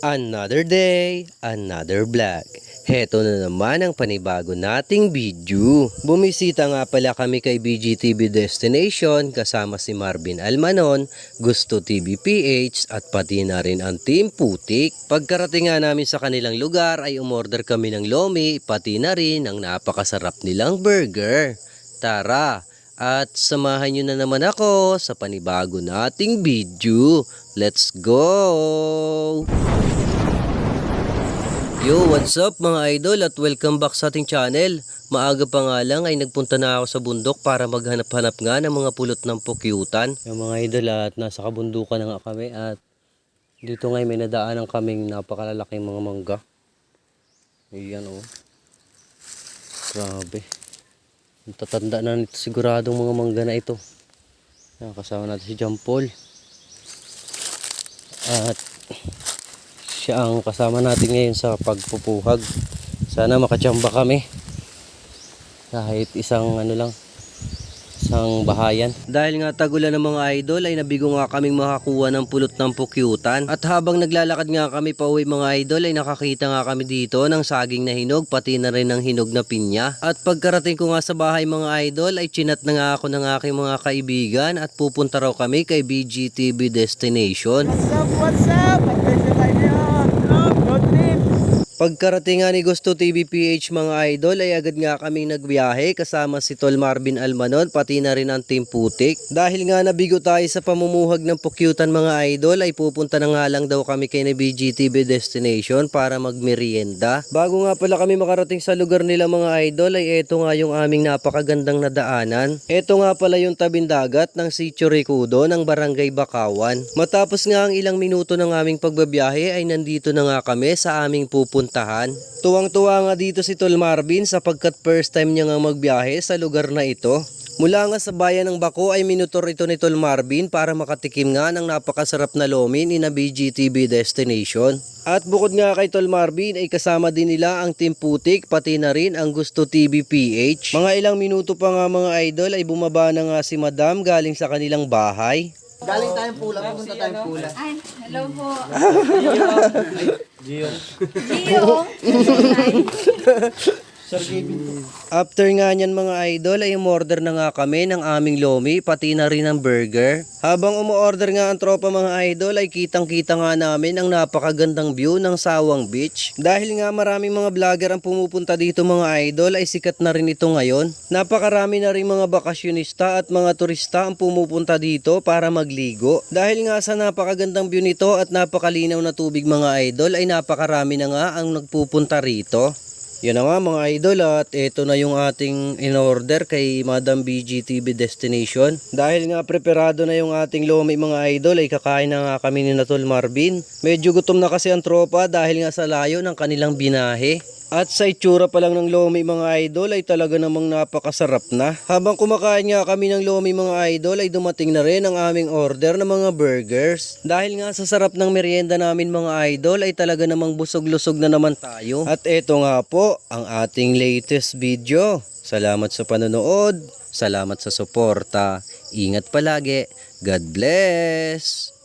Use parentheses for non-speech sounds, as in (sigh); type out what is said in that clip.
Another day, another vlog. Heto na naman ang panibago nating video. Bumisita nga pala kami kay BGTV Destination kasama si Marvin Almanon, Gusto TV PH at pati na rin ang Team Putik. Pagkarating nga namin sa kanilang lugar ay umorder kami ng lomi pati na rin ang napakasarap nilang burger. Tara, at samahan nyo na naman ako sa panibago nating video. Let's go! Yo, what's up mga idol at welcome back sa ating channel. Maaga pa nga lang ay nagpunta na ako sa bundok para maghanap-hanap nga ng mga pulot ng pukyutan. Yung mga idol at nasa kabundukan na nga kami at dito nga may nadaanan kaming napakalalaking mga mangga. Ayan oh. Grabe. Tatanda na nito siguradong mga mangga na ito. Kasama natin si John Paul. At siya ang kasama natin ngayon sa pagpupuhag. Sana makachamba kami. Kahit isang ano lang, isang bahayan. Dahil nga tagulan ng mga idol ay nabigo nga kaming makakuha ng pulot ng pukyutan. At habang naglalakad nga kami pa uwi mga idol ay nakakita nga kami dito ng saging na hinog pati na rin ng hinog na pinya. At pagkarating ko nga sa bahay mga idol ay chinat na nga ako ng aking mga kaibigan at pupunta raw kami kay BGTV Destination. What's up, what's up tayo ngayon. Vlog, road trip. Pagkarating nga ni Gusto TV PH mga idol ay agad nga kaming nagbiyahe kasama si Tol Marvin Almanon pati na rin ang Team Putik. Dahil nga nabigo tayo sa pamumuhag ng pukyutan mga idol ay pupunta na nga lang daw kami kay na BGTV Destination para magmerienda. Bago nga pala kami makarating sa lugar nila mga idol ay eto nga yung aming napakagandang nadaanan. Eto nga pala yung tabing dagat ng Sitio Ricudo ng Barangay Bakawan. Matapos nga ang ilang minuto ng aming pagbabiyahe ay nandito na nga kami sa aming pupuntahan. Tuwang-tuwa nga dito si Tol Marvin sapagkat first time niya nga magbiyahe sa lugar na ito. Mula nga sa bayan ng Bako ay minutor ito ni Tol Marvin para makatikim nga ng napakasarap na lomin in a BGTV destination. At bukod nga kay Tol Marvin ay kasama din nila ang Team Putik pati na rin ang Gusto TV PH. Mga ilang minuto pa nga mga idol ay bumaba na nga si Madam galing sa kanilang bahay. Galing tayong pula, pupunta tayong pula. Ay, hello po. (laughs) Gio. Gio. (laughs) After nga niyan mga idol ay umorder na nga kami ng aming lomi pati na rin ng burger. Habang umuorder nga ang tropa mga idol ay kitang kita nga namin ang napakagandang view ng Sawang Beach. Dahil nga maraming mga vlogger ang pumupunta dito mga idol ay sikat na rin ito ngayon. Napakarami na rin mga bakasyonista at mga turista ang pumupunta dito para magligo. Dahil nga sa napakagandang view nito at napakalinaw na tubig mga idol ay napakarami na nga ang nagpupunta rito. Na nga mga idol at ito na yung ating in-order kay Madam BG TV Destination. Dahil nga preparado na yung ating lomi mga idol ay kakain na nga kami ni Natol Marvin. Medyo gutom na kasi ang tropa dahil nga sa layo ng kanilang binahe. At sa itsura pa lang ng lomi mga idol ay talaga namang napakasarap na. Habang kumakain nga kami ng lomi mga idol ay dumating na rin ang aming order ng mga burgers. Dahil nga sa sarap ng merienda namin mga idol ay talaga namang busog-lusog na naman tayo. At eto nga po ang ating latest video. Salamat sa panonood. Salamat sa suporta. Ingat palagi. God bless.